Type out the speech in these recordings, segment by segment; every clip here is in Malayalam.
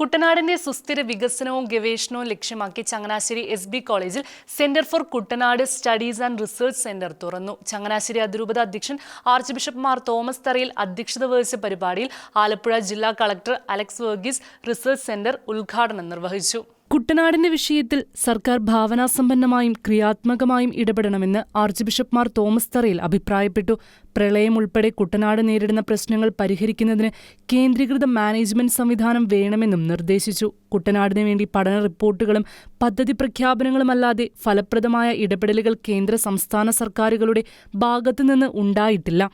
കുട്ടനാടിന്റെ സുസ്ഥിര വികസനവും ഗവേഷണവും ലക്ഷ്യമാക്കി ചങ്ങനാശ്ശേരി എസ് ബി കോളേജിൽ centre for Kuttanad studies and research centre തുറന്നു. ചങ്ങനാശ്ശേരി അതിരൂപത അധ്യക്ഷൻ ആർച്ച് ബിഷപ്പ് മാർ തോമസ് തറയിൽ അധ്യക്ഷത വഹിച്ച പരിപാടിയിൽ ആലപ്പുഴ ജില്ലാ collector Alex Varghese research centre ഉദ്ഘാടനം നിർവഹിച്ചു. കുട്ടനാടിന്റെ വിഷയത്തിൽ സർക്കാർ ഭാവനാസമ്പന്നമായും ക്രിയാത്മകമായും ഇടപെടണമെന്ന് ആർച്ച് ബിഷപ്പ് മാർ തോമസ് തറയിൽ അഭിപ്രായപ്പെട്ടു. പ്രളയം ഉൾപ്പെടെ കുട്ടനാട് നേരിടുന്ന പ്രശ്നങ്ങൾ പരിഹരിക്കുന്നതിന് കേന്ദ്രീകൃത മാനേജ്മെന്റ് സംവിധാനം വേണമെന്നും നിർദ്ദേശിച്ചു. കുട്ടനാടിനു വേണ്ടി പഠന റിപ്പോർട്ടുകളും പദ്ധതി പ്രഖ്യാപനങ്ങളുമല്ലാതെ ഫലപ്രദമായ ഇടപെടലുകൾ കേന്ദ്ര സംസ്ഥാന സർക്കാരുകളുടെ ഭാഗത്തുനിന്ന് ഉണ്ടായിട്ടില്ല.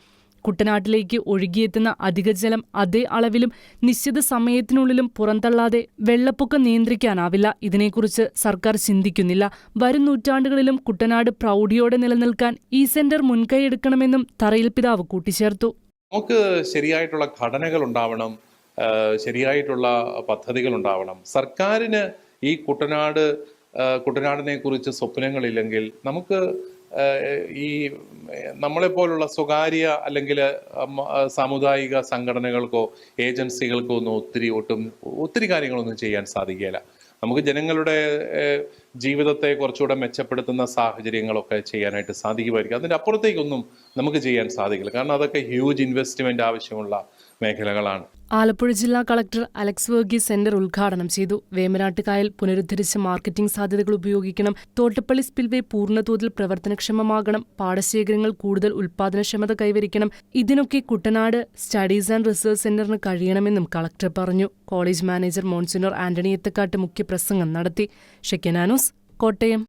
കുട്ടനാട്ടിലേക്ക് ഒഴുകിയെത്തുന്ന അധിക ജലം അതേ അളവിലും നിശ്ചിത സമയത്തിനുള്ളിലും പുറന്തള്ളാതെ വെള്ളപ്പൊക്കം നിയന്ത്രിക്കാനാവില്ല. ഇതിനെക്കുറിച്ച് സർക്കാർ ചിന്തിക്കുന്നില്ല. വരും നൂറ്റാണ്ടുകളിലും കുട്ടനാട് പ്രൗഢിയോടെ നിലനിൽക്കാൻ ഈ സെന്റർ മുൻകൈയെടുക്കണമെന്നും തറയിൽ പിതാവ് കൂട്ടിച്ചേർത്തു. നമുക്ക് ശരിയായിട്ടുള്ള ഘടനകൾ ഉണ്ടാവണം ശരിയായിട്ടുള്ള പദ്ധതികൾ ഉണ്ടാവണം. സർക്കാരിന് ഈ കുട്ടനാട് കുട്ടനാടിനെ കുറിച്ച് സ്വപ്നങ്ങളില്ലെങ്കിൽ നമുക്ക് ഈ നമ്മളെപ്പോലുള്ള സ്വകാര്യ അല്ലെങ്കിൽ സാമുദായിക സംഘടനകൾക്കോ ഏജൻസികൾക്കോ ഒന്നും ഒത്തിരി ഒട്ടും ഒത്തിരി കാര്യങ്ങളൊന്നും ചെയ്യാൻ സാധിക്കില്ല നമുക്ക് ജനങ്ങളുടെ ജീവിതത്തെ കുറച്ചുകൂടെ മെച്ചപ്പെടുത്തുന്ന സാഹചര്യങ്ങളൊക്കെ ചെയ്യാനായിട്ട് സാധിക്കുമായിരിക്കും. അതിന്റെ അപ്പുറത്തേക്കൊന്നും നമുക്ക് ചെയ്യാൻ സാധിക്കില്ല. കാരണം അതൊക്കെ ഹ്യൂജ് ഇൻവെസ്റ്റ്മെന്റ് ആവശ്യമുള്ള മേഖലകളാണ്. ആലപ്പുഴ ജില്ലാ കളക്ടർ അലക്സ് വർഗീസ് സെന്റർ ഉദ്ഘാടനം ചെയ്തു. വേമനാട്ടുകായൽ പുനരുദ്ധരിച്ച മാർക്കറ്റിംഗ് സാധ്യതകൾ ഉപയോഗിക്കണം. തോട്ടപ്പള്ളി സ്പിൽവേ പൂർണതോതിൽ പ്രവർത്തനക്ഷമമാകണം. പാടശേഖരങ്ങൾ കൂടുതൽ ഉൽപാദനക്ഷമത കൈവരിക്കണം. ഇതിനൊക്കെ കുട്ടനാട് സ്റ്റഡീസ് ആൻഡ് റിസർച്ച് സെന്ററിന് കഴിയണമെന്നും കളക്ടർ പറഞ്ഞു. College manager monsignor Antony Ethakkattu മുഖ്യപ്രസംഗം നടത്തി. ഷെക്കനാനോസ് കോട്ടയം.